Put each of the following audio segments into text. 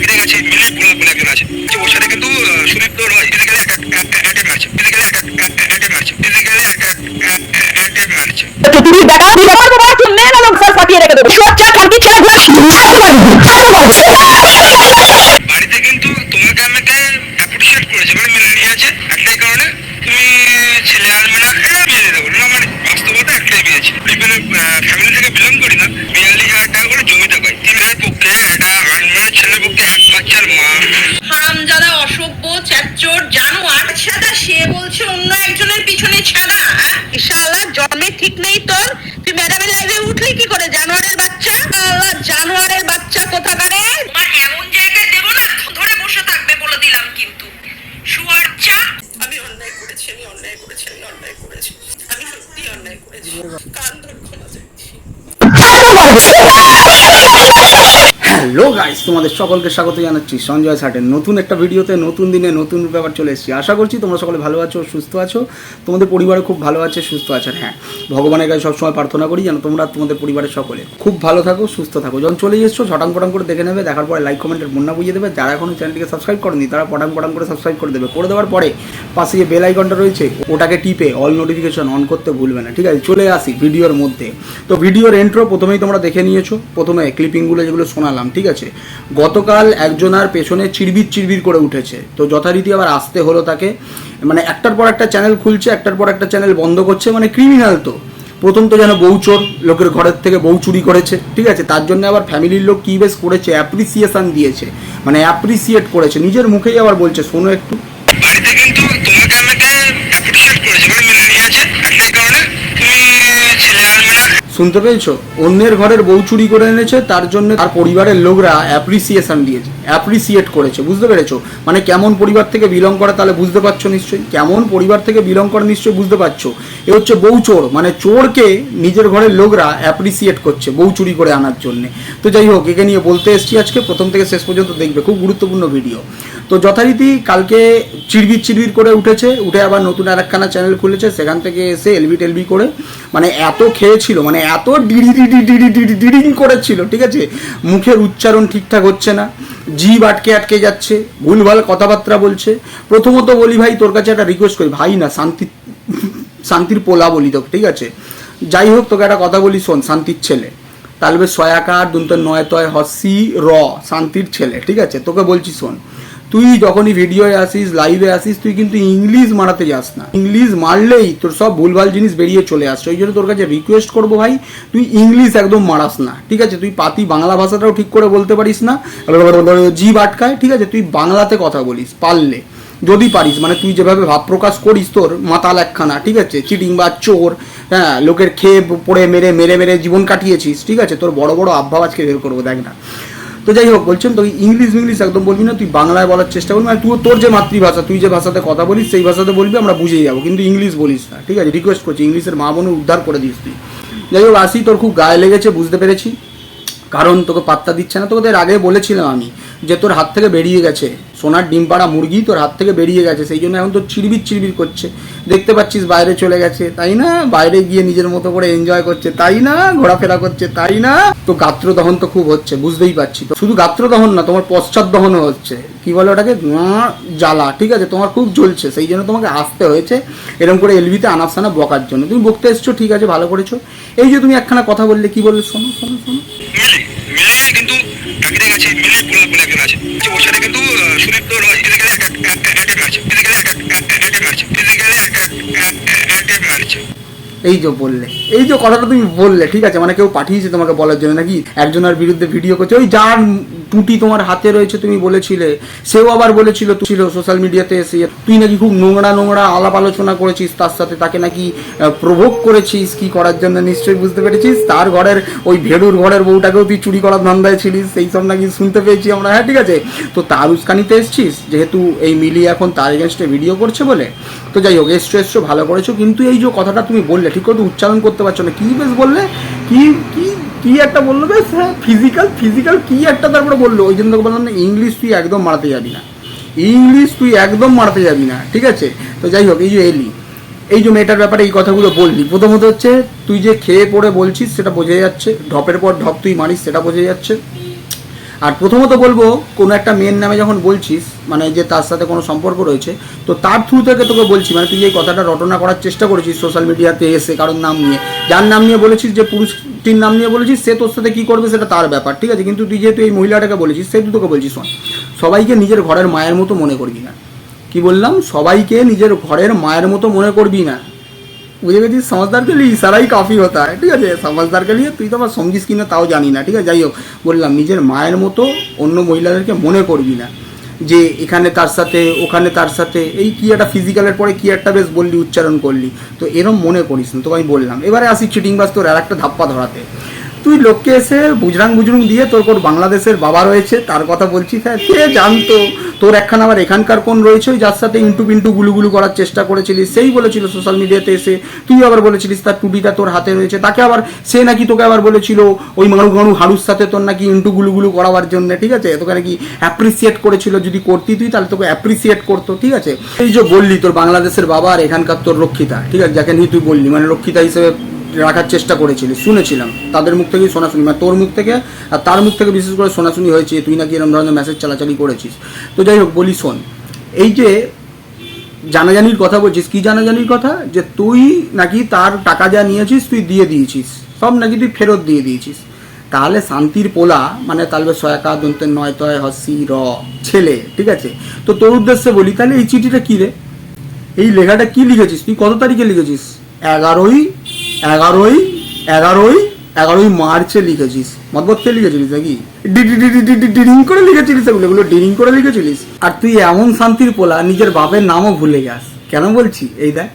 কাকিরে আছে মিলে বলে বলে একজন আছে। যে ওর সাথে কিন্তু আহ, তো নয় ফিজিক্যালি অ্যাটাক মারছে ফিজিক্যালি অ্যাটাক মারছে ফিজিক্যালি অ্যাটাক মারছে। তো তুমি দেখা তুমি আমার বাবা তুমি মেয়ে না লোক স্যার পাঠিয়ে রেখে দেবো। সোচ্চা খানকি ছেলে বাড়িতে কিন্তু তোমাকে আমাকে অ্যাপ্রিসিয়েট করেছে মানে মেনে নিয়েছে একটাই কারণে তুমি ছেলে আর মানে এটা বিয়ে দিতে বলো না মানে বাস্তবতা একটাই বিয়ে ছিল ফ্যামিলি থেকে বিলং করি না বিয়াল্লিশ হাজার টাকা করে জমিতে পাই তিন মেয়ের পক্ষে এটা আর মানে ছেলের পক্ষে এক বাচ্চার মা হারামজাদা চ্যাচোর জানোয়ার। ছাদা সে বলছে অন্য একজনের পিছনে ছাদা শালা জন্মে ঠিক নেই তোর। তুই ম্যাডামের লাইভে উঠলি কি করে? জানোয়ারের বাচ্চা? শালা জানোয়ারের বাচ্চা কোথাকারে? তোমার এমন জায়গায় দেবো না ধরে বসে থাকবে বলে দিলাম কিন্তু। শুয়ার চা আমি অন্যায় করেছি আমি অন্যায় করেছি আমি অন্যায় করেছি। আমি সত্যি অন্যায় করেছি। কান ধরে ক্ষমা হ্যালো গাইস তোমাদের সকলকে স্বাগত জানাচ্ছি সঞ্জয় সাটের নতুন একটা ভিডিওতে, নতুন দিনে নতুন ব্যাপার চলে এসেছি। আশা করছি তোমরা সকলে ভালো আছো, সুস্থ আছো। তোমাদের পরিবারও খুব ভালো আছে, সুস্থ আছে। হ্যাঁ ভগবানের কাছে সবসময় প্রার্থনা করি যেন তোমরা তোমাদের পরিবারের সকলে খুব ভালো থাকো, সুস্থ থাকো। যখন চলে এসছো ঝটাং পটাং করে দেখে নেবে, দেখার পরে লাইক কমেন্টের বন্যা বুঝিয়ে দেবে। যারা এখনও চ্যানেলটিকে সাবস্ক্রাইব করেনি, তারা পটাং পটাং করে সাবস্ক্রাইব করে দেবে। করে দেওয়ার পরে পাশে যে বেল আইকনটা রয়েছে, ওটাকে টিপে অল নোটিফিকেশন অন করতে ভুলবে না, ঠিক আছে? চলে আসি ভিডিওর মধ্যে। তো ভিডিওর এন্ট্রো প্রথমেই তোমরা দেখে নিয়েছো। প্রথমে ক্লিপিংগুলো যেগুলো শোনালাম, ঠিক আছে। গতকাল একজনার পেছনে চিরবির চিরবির করে উঠেছে। তো যথারীতি আবার আসতে হলো তাকে। মানে একটার পর একটা চ্যানেল খুলছে, একটার পর একটা চ্যানেল বন্ধ করছে মানে ক্রিমিনাল তো। প্রথম তো যেন বউ চোর লোকের ঘরের থেকে বউ চুরি করেছে, ঠিক আছে? তার জন্য আবার ফ্যামিলির লোক কি বেশ করেছে? অ্যাপ্রিসিয়েশন দিয়েছে। মানে অ্যাপ্রিসিয়েট করেছে। নিজের মুখেই আবার বলছে, শোনো একটু। বাড়িতে কিন্তু তোমাকে আমাকে অ্যাপ্রিসিয়েট করেছে মানে মেনে নিয়েছে একটাই কারণে তুমি ছেলে আর মানে শুনতে পেয়েছ? অন্যের ঘরের বউ চুরি করে এনেছে, তার জন্য তার পরিবারের লোকরা অ্যাপ্রিসিয়েশন দিয়েছে অ্যাপ্রিসিয়েট করেছে, বুঝতে পেরেছ? মানে কেমন পরিবার থেকে বিলং করে তাহলে বুঝতে পারছ নিশ্চয়ই? কেমন পরিবার থেকে বিলং করে নিশ্চয়ই বুঝতে পারছ? এ হচ্ছে বউ চোর মানে চোরকে নিজের ঘরের লোকরা অ্যাপ্রিসিয়েট করছে বউ চুরি করে আনার জন্য। তো যাই হোক, একে নিয়ে বলতে এসছি আজকে, প্রথম থেকে শেষ পর্যন্ত দেখবে, খুব গুরুত্বপূর্ণ ভিডিও তো যথারীতি কালকে চিরবির চিরবির করে উঠেছে, উঠে আবার নতুন আর একখানা চ্যানেল খুলেছে, সেখান থেকে এসে এলবি টেলবি করে মানে এত খেয়েছিল মানে এত ডিডি ডিডি ডিডি ডিডি ডিডিং করেছিল, ঠিক আছে? মুখের উচ্চারণ ঠিকঠাক হচ্ছে না জিভ আটকে আটকে যাচ্ছে, ভুলভাল কথাবার্তা বলছে। প্রথমত বলি ভাই, তোর কাছে একটা রিকোয়েস্ট করি, ভাই না, শান্তি, শান্তির পোলা বলি তোকে, ঠিক আছে? যাই হোক, তোকে একটা কথা বলি শোন, শান্তির ছেলে। তালবে সয়াকার দুন্ত নয় তয় হসি র, শান্তির ছেলে, ঠিক আছে? তোকে বলছি শোন তুই যখনই ভিডিওয়ে আসিস লাইভে আসিস, তুই কিন্তু ইংলিশ মারাতে যাস না। ইংলিশ মারলেই তোর সব ভুলভাল জিনিস বেরিয়ে চলে আসছে। ওই জন্য তোর কাছে রিকোয়েস্ট করব ভাই, তুই ইংলিশ একদম মারাস না। ঠিক আছে? তুই পাতি বাংলা ভাষাটাও ঠিক করে বলতে পারিস না। জিভ আটকায়, ঠিক আছে? তুই বাংলাতে কথা বলিস, পারলে। যদি পারিস মানে তুই যেভাবে ভাব প্রকাশ করিস তোর, মাতাল একখানা, ঠিক আছে? চিটিং বা চোর হ্যাঁ লোকের খেয়ে পড়ে মেরে মেরে মেরে জীবন কাটিয়েছিস, ঠিক আছে? তোর বড় বড় আব্বা আজকে বের করব, দেখ না। তো যাই হোক, বলছেন তোকে ইংলিশ ইংলিশ একদম বলবি না, তুই বাংলায় বলার চেষ্টা করবি মানে তুই তোর যে মাতৃভাষা, তুই যে ভাষাতে কথা বলিস, সেই ভাষাতে বলবি, আমরা বুঝে যাব, কিন্তু ইংলিশ বলিস না, ঠিক আছে? রিকোয়েস্ট করছি ইংলিশের মা বোন উদ্ধার করে দিস তুই। যাই হোক, আসি, তোর খুব গায়ে লেগেছে, বুঝতে পেরেছি। কারণ তোকে পাত্তা দিচ্ছে না, তোকে তো আগে বলেছিলাম আমি যে তোর হাত থেকে বেরিয়ে গেছে। সোনার ডিম পাড়া মুরগি তোর হাত থেকে বেরিয়ে গেছে, সেই জন্য এখন তোর চিরবির চিরবির করছে। দেখতে পাচ্ছিস বাইরে চলে গেছে। তাই না? বাইরে গিয়ে নিজের মতো করে এনজয় করছে। তাই না? ঘোরাফেরা করছে। তাই না? তো গাত্র দহন তো খুব হচ্ছে, বুঝতেই পারছি তো। শুধু গাত্র দহন না, তোমার পশ্চাৎ দহনও হচ্ছে। কি বলে ওটাকে? জ্বালা, ঠিক আছে? তোমার খুব জ্বলছে, সেই জন্য তোমাকে আসতে হয়েছে। এরকম করে এলবিতে আনাফসানা বকার জন্য। তুমি বকতে এসছো, ঠিক আছে, ভালো করেছ। এই যে তুমি একখানা কথা বললে, কি বললে? শোনো শোনো শোনো। কিন্তু? গেছে আছে সাথে কিন্তু সুদীপ্ত রয় ফিজিক্যালি অ্যাটাক মারছে ফিজিক্যালি অ্যাটাক মারছে এই যে বললে, এই যে কথাটা তুমি বললে, ঠিক আছে মানে কেউ পাঠিয়েছে তোমাকে বলার জন্য নাকি? একজনের বিরুদ্ধে ভিডিও করছে। ওই যার টুটি তোমার হাতে রয়েছে তুমি বলেছিলে, সেও আবার বলেছিল ছিল সোশ্যাল মিডিয়াতে এসে, তুই নাকি খুব নোংরা নোংরা আলাপ আলোচনা করেছিস, তার সাথে তাকে নাকি প্রভোগ করেছিস, কি করার জন্য নিশ্চয়ই বুঝতে পেরেছিস? তার ঘরের ওই ভেড়ুর ঘরের বউটাকেও তুই চুরি করার ধান্দায় ছিলিস, সেই সব নাকি শুনতে পেয়েছি আমরা। হ্যাঁ ঠিক আছে। তো তার উস্কানিতে এসছিস? যেহেতু এই মিলি এখন তার এগেনস্টে ভিডিও করছে বলে। তো যাই হোক, এসছো এসছো, ভালো করেছ। কিন্তু এই যে কথাটা তুমি বললে ঠিক করে উচ্চারণ করতে পারছ না। কি বেশ বললে? কি কি কি একটা বলল? বেশ হ্যাঁ ফিজিক্যাল ফিজিক্যাল কি একটা তারপরে বলল? ওই জন্য তোকে বললাম না ইংলিশ তুই একদম মারাতে যাবি না। ইংলিশ তুই একদম মারাতে যাবি না, ঠিক আছে? তো যাই হোক, এই যে এলি, এই যে মেয়েটার ব্যাপারে এই কথাগুলো বললি, প্রথমত হচ্ছে, তুই যে খেয়ে পড়ে বলছিস, সেটা বোঝা যাচ্ছে, ঢপের পর ঢপ তুই মারিস, সেটা বোঝা যাচ্ছে। আর প্রথমত বলব, কোনো একটা মেয়ের নামে যখন বলছিস মানে যে তার সাথে কোনো সম্পর্ক রয়েছে, তো তার থ্রু থেকে তোকে বলছি মানে তুই এই কথাটা রটনা করার চেষ্টা করেছিস সোশ্যাল মিডিয়াতে এসে কারোর নাম নিয়ে, যার নাম নিয়ে বলেছিস, যে পুরুষটির নাম নিয়ে বলেছিস, সে তোর সাথে কী করবে সেটা তার ব্যাপার, ঠিক আছে? কিন্তু তুই যেহেতু এই মহিলাটাকে বলেছিস সেহেতু তোকে বলছিস, শোন, সবাইকে নিজের ঘরের মায়ের মতো মনে করবি না। কি বললাম? সবাইকে নিজের ঘরের মায়ের মতো মনে করবি না। বুঝে গেছিস? সমঝদার কে লিয়ে ইশারাই কাফি হতা হয়, ঠিক আছে? সমঝদার লিয়ে তুই তো আমার সঙ্গীস কিনা তাও জানি না, ঠিক আছে? যাই হোক, বললাম, নিজের মায়ের মতো অন্য মহিলাদেরকে মনে করবি না। যে এখানে তার সাথে, ওখানে তার সাথে, এই কি একটা ফিজিক্যালের পরে কি একটা বেশ বললি, উচ্চারণ করলি। তো এরম মনে করিস না তোকে আমি বললাম। এবারে আসি চিটিং বাস তোর আর একটা ধাপ্পা ধরাতে। তুই লোককে এসে বুজরাং বুজরুং দিয়ে তোর কোন বাংলাদেশের বাবা রয়েছে, তার কথা বলছিস? হ্যাঁ কে জানতো। তোর একখানা আবার এখানকার কোন রয়েছে? যার সাথে ইন্টু পিন্টু গুলুগুলু করার চেষ্টা করেছিলিস, সেই বলেছিল সোশ্যাল মিডিয়াতে এসে। তুই আবার বলেছিলিস তার টুটিটা তোর হাতে রয়েছে। তাকে আবার, সে নাকি তোকে আবার বলেছিল ওই মারু গানু হাড়ুর সাথে তোর নাকি ইন্টু গুলুগুলু করাবার জন্য, ঠিক আছে? তোকে নাকি অ্যাপ্রিসিয়েট করেছিল। যদি করতি তুই, তাহলে তোকে অ্যাপ্রিসিয়েট করতো, ঠিক আছে? এই যে বললি তোর বাংলাদেশের বাবা আর এখানকার তোর রক্ষিতা, ঠিক আছে? যাকে নিয়ে তুই বললি মানে রক্ষিতা হিসেবে রাখার চেষ্টা করেছিলি, শুনেছিলাম। তাদের মুখ থেকেই শোনাশুনি মানে তোর মুখ থেকে আর তার মুখ থেকে বিশেষ করে শোনাশুনি হয়েছে, তুই নাকি এরকম ধরনের মেসেজ চালাচালি করেছিস। তো যাই হোক, বলি শোন, এই যে জানাজানির কথা বলছিস, কি জানাজানির কথা? যে তুই নাকি তার টাকা যা নিয়েছিস, তুই দিয়ে দিয়েছিস। সব নাকি তুই ফেরত দিয়ে দিয়েছিস। তাহলে শান্তির পোলা মানে তালবে সয়াকা, দন্তের নয় তয়, হসি, র, ছেলে, ঠিক আছে? তো তোর উদ্দেশ্যে বলি, তাহলে এই চিঠিটা কী রে? এই লেখাটা কি লিখেছিস? তুই কত তারিখে লিখেছিস? এগারোই এগারোই এগারোই এগারোই মার্চে লিখেছিস। মতবত কে লিখেছিলিস নাকি? ডিরিং করে লিখেছিলিস এগুলো এগুলো ডিরিং করে লিখেছিলিস। আর তুই এমন শান্তির পোলা, নিজের বাপের নামও ভুলে যাস। কেন বলছি? এই দেখ।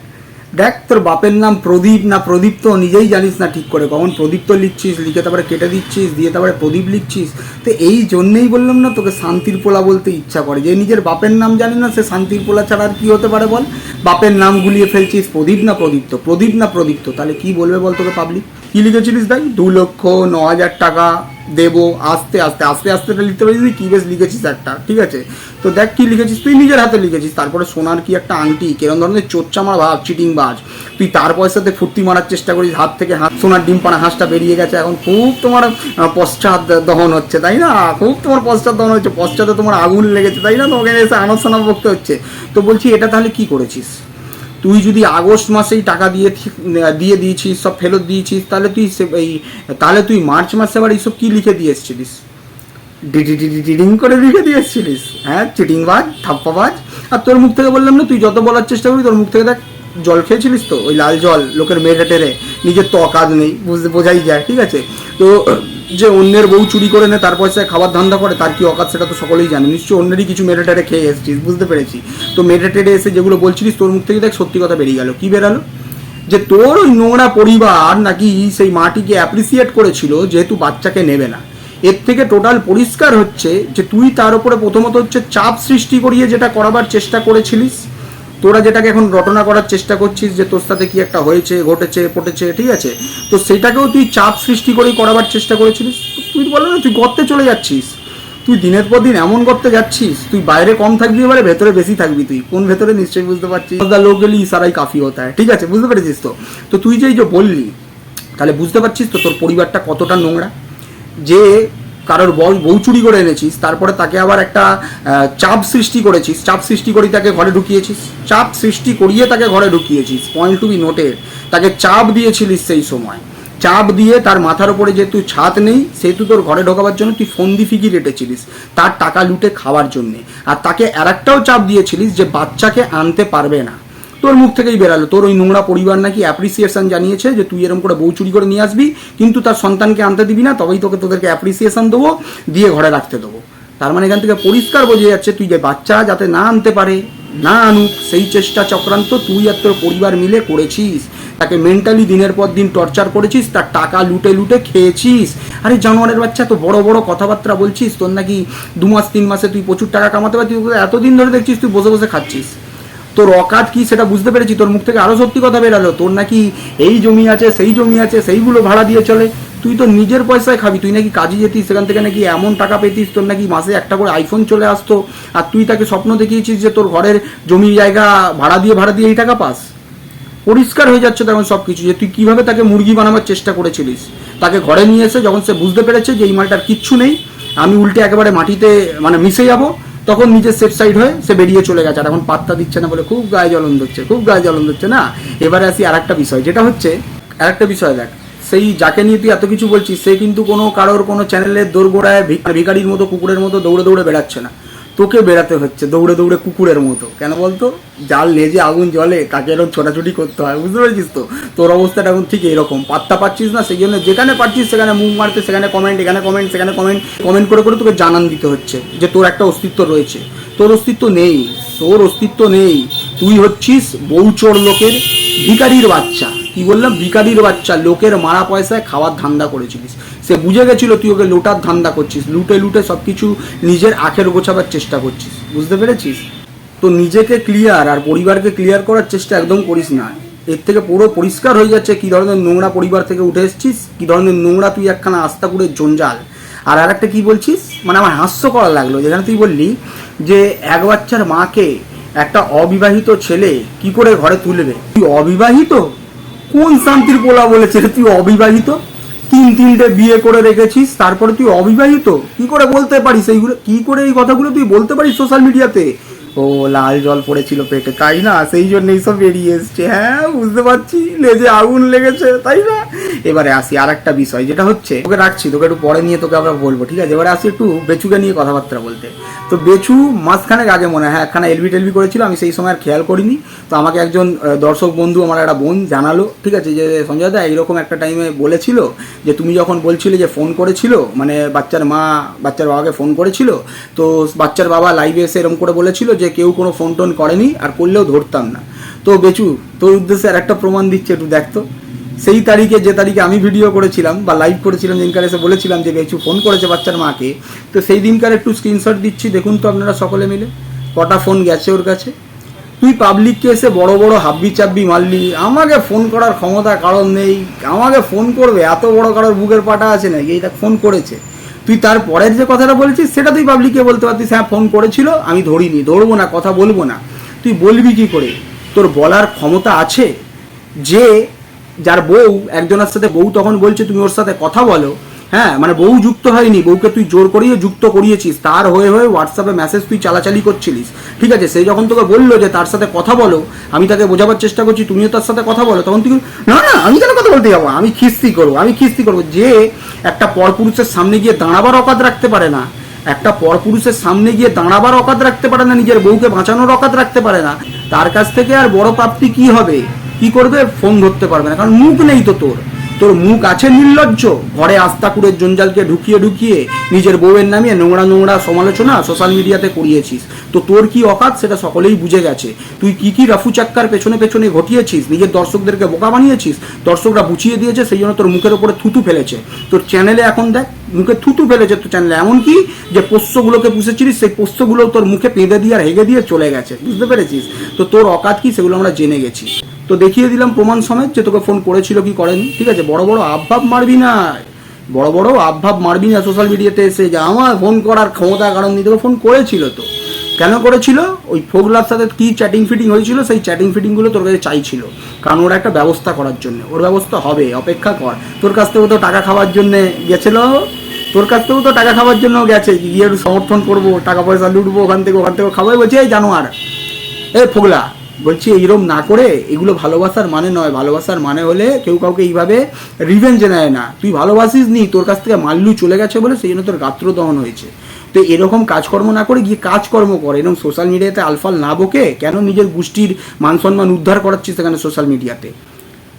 দেখ তোর বাপের নাম প্রদীপ না প্রদীপ তো নিজেই জানিস না ঠিক করে। কখন প্রদীপ তো লিখছিস, লিখে তারপরে কেটে দিচ্ছিস, দিয়ে তারপরে প্রদীপ লিখছিস। তো এই জন্যেই বললাম না তোকে শান্তির পোলা বলতে ইচ্ছা করে। যে নিজের বাপের নাম জানে না, সে শান্তির পোলা ছাড়া আর কি হতে পারে বল? বাপের নাম গুলিয়ে ফেলছিস, প্রদীপ না প্রদীপ্ত প্রদীপ না প্রদীপ্ত তাহলে কি বলবে বল তোকে পাবলিক কি লিখেছিলিস দেখ? দু লক্ষ ন হাজার টাকা দেবো, আস্তে আস্তে আস্তে আস্তে লিখতে পারিস? কি বেশ লিখেছিস একটা, ঠিক আছে? তো দেখ কি লিখেছিস, তুই নিজের হাতে লিখেছিস। তারপরে সোনার কি একটা আংটি, কেরম ধরনের চোরচামার ভাব চিটিং বাজ। তুই তার পয়সাতে ফুর্তি মারার চেষ্টা করিস, হাত থেকে হাত, সোনার ডিম পানা হাঁসটা বেরিয়ে গেছে। এখন খুব তোমার পশ্চাৎ দহন হচ্ছে, তাই না? খুব তোমার পশ্চাৎ দহন হচ্ছে, পশ্চাতে তোমার আগুন লেগেছে, তাই না? তোমাকে এসে আনসানা বকতে হচ্ছে। তো বলছি, এটা তাহলে কি করেছিস? তুই যদি আগস্ট মাসেই টাকা দিয়ে দিয়ে দিয়েছিস, সব ফেরত দিয়েছিস, তাহলে তুই এই, তাহলে তুই মার্চ মাসে আবার এইসব কী লিখে দিয়ে এসেছিলিস? ডিডি ডিডি ডিডিং করে লিখে দিয়ে এসেছিলিস? হ্যাঁ চিটিংবাজ, থাপ্পাবাজ। আর তোর মুখ থেকে বললাম না, তুই যত বলার চেষ্টা করবি, তোর মুখ থেকে দেখ, জল খেয়েছিলিস তো, ওই লাল জল, লোকের মেয়েটা টেরে, নিজের তো অকাজ নেই বুঝতে বোঝাই যায়, ঠিক আছে? তো যে অন্যের বউ চুরি করে নে, তার পয়সায় খাবার ধান্দা করে, তার কি অকাজ সেটা তো সকলেই জানে। নিশ্চয়ই অন্যেরই কিছু মেরে টেরে খেয়ে এসেছিস, বুঝতে পেরেছি। তো মেরে টেরে এসে যেগুলো বলছিলিস, তোর মুখ থেকে দেখ সত্যি কথা বেরিয়ে গেল। কি বেরালো? যে তোর ওই নোংরা পরিবার নাকি সেই মাটিকে অ্যাপ্রিসিয়েট করেছিল, যেহেতু বাচ্চাকে নেবে না। এর থেকে টোটাল পরিষ্কার হচ্ছে যে তুই তার উপরে প্রথমত হচ্ছে চাপ সৃষ্টি করিয়ে যেটা করাবার চেষ্টা করেছিলিস তোরা যেটাকে এখন রটনা করার চেষ্টা করছিস যে তোর সাথে কি একটা হয়েছে, ঘটেছে, পটেছে, ঠিক আছে? তো সেটাকেও তুই চাপ সৃষ্টি করেই করাবার চেষ্টা করেছিলিস। তুই বলো না, তুই গর্তে চলে যাচ্ছিস। তুই দিনের পর দিন এমন করতে যাচ্ছিস, তুই বাইরে কম থাকবি এবারে, ভেতরে বেশি থাকবি তুই। কোন ভেতরে নিশ্চয়ই বুঝতে পারছিস? লোক গেলি ইশারাই কাফি হতা হয়, ঠিক আছে? বুঝতে পেরেছিস তো? তো তুই যে এই যে বললি, তাহলে বুঝতে পারছিস তো তোর পরিবারটা কতটা নোংরা? যে কারোর বল বউ চুরি করে এনেছিস, তারপরে তাকে আবার একটা চাপ সৃষ্টি করেছিস, চাপ সৃষ্টি করে তাকে ঘরে ঢুকিয়েছিস, চাপ সৃষ্টি করিয়ে তাকে ঘরে ঢুকিয়েছিস পয়েন্ট টু বি নোটেড তাকে চাপ দিয়েছিলিস সেই সময়। চাপ দিয়ে তার মাথার উপরে যেহেতু ছাদ নেই সেহেতু তোর ঘরে ঢোকাবার জন্য তুই ফন্দি ফিকি রেটেছিলিস, তার টাকা লুটে খাওয়ার জন্যে। আর তাকে আর একটাও চাপ দিয়েছিলিস যে বাচ্চাকে আনতে পারবে না। তোর মুখ থেকেই বেরালো। তোর ওই নোংরা পরিবার নাকি অ্যাপ্রিসিয়েশন জানিয়েছে যে তুই এরকম করে বউ চুরি করে নিয়ে আসবি, কিন্তু তার সন্তানকে আনতে দিবি না, তবেই তোকে তোদেরকে অ্যাপ্রিসিয়েশন দেবো, দিয়ে ঘরে রাখতে দেবো। তার মানে এখান থেকে পরিষ্কার বোঝা যাচ্ছে, তুই যে বাচ্চা যাতে না আনতে পারে, না আনুক, সেই চেষ্টা চক্রান্ত তুই আর তোর পরিবার মিলে করেছিস। তাকে মেন্টালি দিনের পর দিন টর্চার করেছিস, তার টাকা লুটে লুটে খেয়েছিস। আরে জানোয়ারের বাচ্চা, তো বড় বড় কথাবার্তা বলছিস, তোর নাকি দু মাস, তিন মাসে তুই প্রচুর টাকা কামাতে পারছিস, এতদিন ধরে দেখছিস তুই বসে বসে খাচ্ছিস। তোর অকাত কি সেটা বুঝতে পেরেছি? তোর মুখ থেকে আরও সত্যি কথা বেরালো। তোর নাকি এই জমি আছে, সেই জমি আছে, সেইগুলো ভাড়া দিয়ে চলে। তুই তো নিজের পয়সায় খাবি, তুই নাকি কাজে যেতিস, সেখান থেকে নাকি এমন টাকা পেতিস, তোর নাকি মাসে একটা করে আইফোন চলে আসতো। আর তুই তাকে স্বপ্ন দেখিয়েছিস যে তোর ঘরের জমি জায়গা ভাড়া দিয়ে ভাড়া দিয়ে এই টাকা পাস। পরিষ্কার হয়ে যাচ্ছে তখন সব কিছু যে তুই কীভাবে তাকে মুরগি বানাবার চেষ্টা করেছিলিস। তাকে ঘরে নিয়ে এসে যখন সে বুঝতে পেরেছে যে এই মালটার কিচ্ছু নেই, আমি উল্টে একেবারে মাটিতে মানে মিশে যাব তখন নিজের সেফ সাইড হয়ে, সে বেরিয়ে চলে গেছে। আর এখন পাত্তা দিচ্ছে না বলে খুব গায়ে জ্বলন ধরছে খুব গায়ে জ্বলন ধরছে না, এবারে আসি আর একটা বিষয়, যেটা হচ্ছে আর একটা বিষয় দেখ, সেই যাকে নিয়ে তুই এত কিছু বলছিস, সে কিন্তু কোনো কারোর কোনো চ্যানেলের দোরগোড়ায় ভিক- ভিখারির মতো, কুকুরের মতো দৌড়ে দৌড়ে বেড়াচ্ছে না। তোকে বেড়াতে হচ্ছে, দৌড়ে দৌড়ে কুকুরের মতো। কেন বলতো? জাল লেজে আগুন জলে তাকে এরকম ছোটাছুটি করতে হয়, বুঝতে পেরেছিস তো? তোর অবস্থাটা এখন ঠিক এরকম পাত্তা পাচ্ছিস না সেই জন্য যেখানে পাচ্ছিস সেখানে মুখ মারতে, সেখানে কমেন্ট এখানে কমেন্ট সেখানে কমেন্ট কমেন্ট করে করে তোকে জানান দিতে হচ্ছে যে তোর একটা অস্তিত্ব রয়েছে। তোর অস্তিত্ব নেই, তোর অস্তিত্ব নেই। তুই হচ্ছিস বউচোর লোকের ভিকারির বাচ্চা। কি বললাম? ভিকারির বাচ্চা, লোকের মারা পয়সায় খাওয়ার ধান্দা করেছিলিস। সে বুঝে গেছিল তুই ওকে লোটার ধান্দা করছিস, লুটে লুটে সব কিছু নিজের আখের গোছাবার চেষ্টা করছিস। বুঝতে পেরেছিস? তো নিজেকে ক্লিয়ার আর পরিবারকে ক্লিয়ার করার চেষ্টা একদম করিস না। এর থেকে পুরো পরিষ্কার হয়ে যাচ্ছে কি ধরনের নোংরা পরিবার থেকে উঠে এসেছিস, কি ধরনের নোংরা তুই একখানা আস্তাকুড়ের জঞ্জাল। আর আরেকটা কি বলছিস? মানে আমার হাস্য করা লাগল, যেখানে তুই বললি যে এক বাচ্চার মাকে একটা অবিবাহিত ছেলে কি করে ঘরে তুলবে? তুই অবিবাহিত? কোন শান্তির পোলা বলেছে তুই অবিবাহিত? তিন তিনটে বিয়ে করে রেখেছিস, তারপরে তুই অবিবাহিত? কি করে বলতে পারিস এইগুলো? কি করে এই কথাগুলো তুই বলতে পারিস সোশ্যাল মিডিয়াতে ও, লাল জল পড়েছিল পেটে, তাই না? সেই জন্য এইসব বেরিয়ে এসছে। হ্যাঁ বুঝতে পারছি, লেজে আগুন লেগেছে, তাই না? এবারে আসি আর একটা বিষয়, যেটা হচ্ছে, তোকে রাখছি, তোকে একটু পরে নিয়ে তোকে আমরা বলব, ঠিক আছে? এবারে আসি একটু বেচুকে নিয়ে কথাবার্তা বলতে। তো বেচু মাঝখানে আগে মনে হয় হ্যাঁ একখানা এলবি টেলবি করেছিল, আমি সেই সময় আর খেয়াল করিনি। তো আমাকে একজন দর্শক বন্ধু, আমার একটা বোন জানালো, ঠিক আছে? যে সঞ্জয় দা, এইরকম একটা টাইমে বলেছিল যে, তুমি যখন বলছিলে যে ফোন করেছিল মানে বাচ্চার মা, বাচ্চার বাবাকে ফোন করেছিল, তো বাচ্চার বাবা লাইভে এসে এরকম করে বলেছিল যে, কেউ কোনো ফোন টোন করেনি, আর করলেও ধরতাম না। তো বেচু, তোর উদ্দেশ্যে আর একটা প্রমাণ দিচ্ছে, একটু দেখতো সেই তারিখে যে তারিখে আমি ভিডিও করেছিলাম বা লাইভ করেছিলাম দিনকার এসে বলেছিলাম যে বেচু ফোন করেছে বাচ্চার মাকে, তো সেই দিনকার একটু স্ক্রিনশট দিচ্ছি, দেখুন তো আপনারা সকলে মিলে, কটা ফোন গেছে ওর কাছে। তুই পাবলিককে এসে বড় বড় হাব্বি চাব্বি মারলি, আমাকে ফোন করার ক্ষমতা কারণ নেই, আমাকে ফোন করবে, এত বড় কারোর বুকের পাটা আছে নাকি? এইটা ফোন করেছে। তুই তার পরের যে কথাটা বলেছিস, সেটা তুই পাবলিককে বলতে পারতিস হ্যাঁ ফোন করেছিল, আমি ধরিনি, ধরবো না, কথা বলব না। তুই বলবি কি করে? তোর বলার ক্ষমতা আছে? যে যার বউ, একজনের সাথে বউ তখন বলছে, তুমি ওর সাথে কথা বলো। হ্যাঁ মানে বউ যুক্ত হয়নি, বউকে তুই জোর করিয়ে যুক্ত করিয়েছিস। তার হয়ে হয়ে হোয়াটসঅ্যাপে মেসেজ তুই চালাচালি করছিলিস। ঠিক আছে সেই যখন তোকে বলল যে তার সাথে কথা বলো, আমি তাকে বোঝাবার চেষ্টা করছি, তুমিও তার সাথে কথা বলো, তখন তুই না না, আমি কেন কথা বলতে যাব? আমি খিস্তি করব, আমি খিস্তি করব। যে একটা পরপুরুষের সামনে গিয়ে দাঁড়াবার অকাত রাখতে পারে না, একটা পরপুরুষের সামনে গিয়ে দাঁড়াবার অকাত রাখতে পারে না, নিজের বউকে বাঁচানোর অকাত রাখতে পারে না। তার কাছ থেকে আর বড় প্রাপ্তি কি হবে? কি করবে? ফোন ধরতে পারবে না। কারণ মুখ নেই তো তোর। তোর মুখ আছে নির্লজ্জ। ঘরে আস্তাকুড়ের জঞ্জালকে ঢুকিয়ে ঢুকিয়ে নিজের বউয়ের নামিয়ে নোংরা নোংরা সমালোচনা সোশ্যাল মিডিয়াতে করিয়েছিস। তো তোর কি অকাত? সেটা সকলেই বুঝে গেছে। তুই কি কি রাফু চাক্কার পেছনে পেছনে ঘটিয়েছিস? নিজের দর্শকদেরকে বোকা বানিয়েছিস? দর্শকরা বুঝিয়ে দিয়েছে, সেই জন্য তোর মুখের ওপরে থুতু ফেলেছে। তোর চ্যানেলে এখন দেখ, মুখে থুতু ফেলেছে তোর চ্যানেলে এমনকি যে পোষ্যগুলোকে পুষেছিলিস, সেই পোষ্যগুলো তোর মুখে পেঁদে দিয়ে আর হেগে দিয়ে চলে গেছে। বুঝতে পেরেছিস? তো তোর অকাত কি? সেগুলো আমরা জেনে গেছি। তো দেখিয়ে দিলাম প্রমাণ সমেত যে তোকে ফোন করেছিল কি করেনি। ঠিক আছে, বড় বড় আবভাব মারবি না। বড় বড় আবভাব মারবি না সোশ্যাল মিডিয়াতে এসে যে আমার ফোন করার ক্ষমতা কারণ নিয়ে তোকে ফোন করেছিল তো। কেন করেছিল? ওই ফোগলার সাথে কি চ্যাটিং ফিটিং হয়েছিল, সেই চ্যাটিং ফিটিংগুলো তোর কাছে চাইছিল। কারণ ওরা একটা ব্যবস্থা করার জন্য। ওর ব্যবস্থা হবে, অপেক্ষা কর। তোর কাছ থেকেও তো টাকা খাওয়ার জন্য গেছিল? তোর কাছ থেকেও তো টাকা খাওয়ার জন্য গেছে। গিয়ে সমর্থন করব, টাকা পয়সা লুটবো, ওখান থেকে ওখান থেকে খাওয়াই বলছে, এই জানোয়ার এ ফোগলা বলছি এইরকম না করে এগুলো ভালোবাসার মানে নয়। ভালোবাসার মানে হলে কেউ কাউকে এইভাবে রিভেঞ্জ নেয় না। তুই ভালোবাসিস নি, তোর কাছ থেকে মাল্লু চলে গেছে বলে সেই জন্য তোর গাত্র দহন হয়েছে। তো এরকম কাজকর্ম না করে গিয়ে কাজকর্ম করে। এরকম সোশ্যাল মিডিয়াতে আলফাল না বকে কেন নিজের গোষ্ঠীর মান সম্মান উদ্ধার করাচ্ছিস সেখানে সোশ্যাল মিডিয়াতে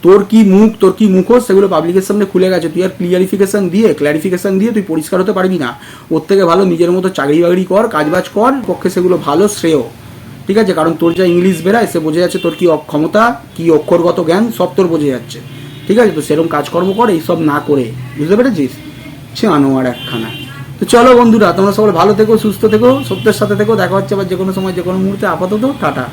তোর কি মুখ, তোর কি মুখোশ সেগুলো পাবলিকের সামনে খুলে গেছে। তুই আর ক্লিয়ারিফিকেশন দিয়ে ক্ল্যারিফিকেশন দিয়ে তুই পরিষ্কার হতে পারবি না। ওর থেকে ভালো নিজের মতো চাকরি বাকরি কর, কাজবাজ কর, পক্ষে সেগুলো ভালো, শ্রেয়। ঠিক আছে? কারণ তোর যা ইংলিশ বেরায়, সে বোঝা যাচ্ছে তোর কি ক্ষমতা, কি অক্ষরগত জ্ঞান, সব তোর বোঝা যাচ্ছে। ঠিক আছে? তো সেরকম কাজকর্ম করে, এইসব না করে। বুঝতে পেরেছিস? সে আনোয়ার একখানা। তো চলো বন্ধুরা, তোমরা সবাই ভালো থেকো, সুস্থ থেকো, সত্যের সাথে থেকো। দেখা হচ্ছে আবার যে কোনো সময় যে কোনো মুহূর্তে। আপাতত, টাটা।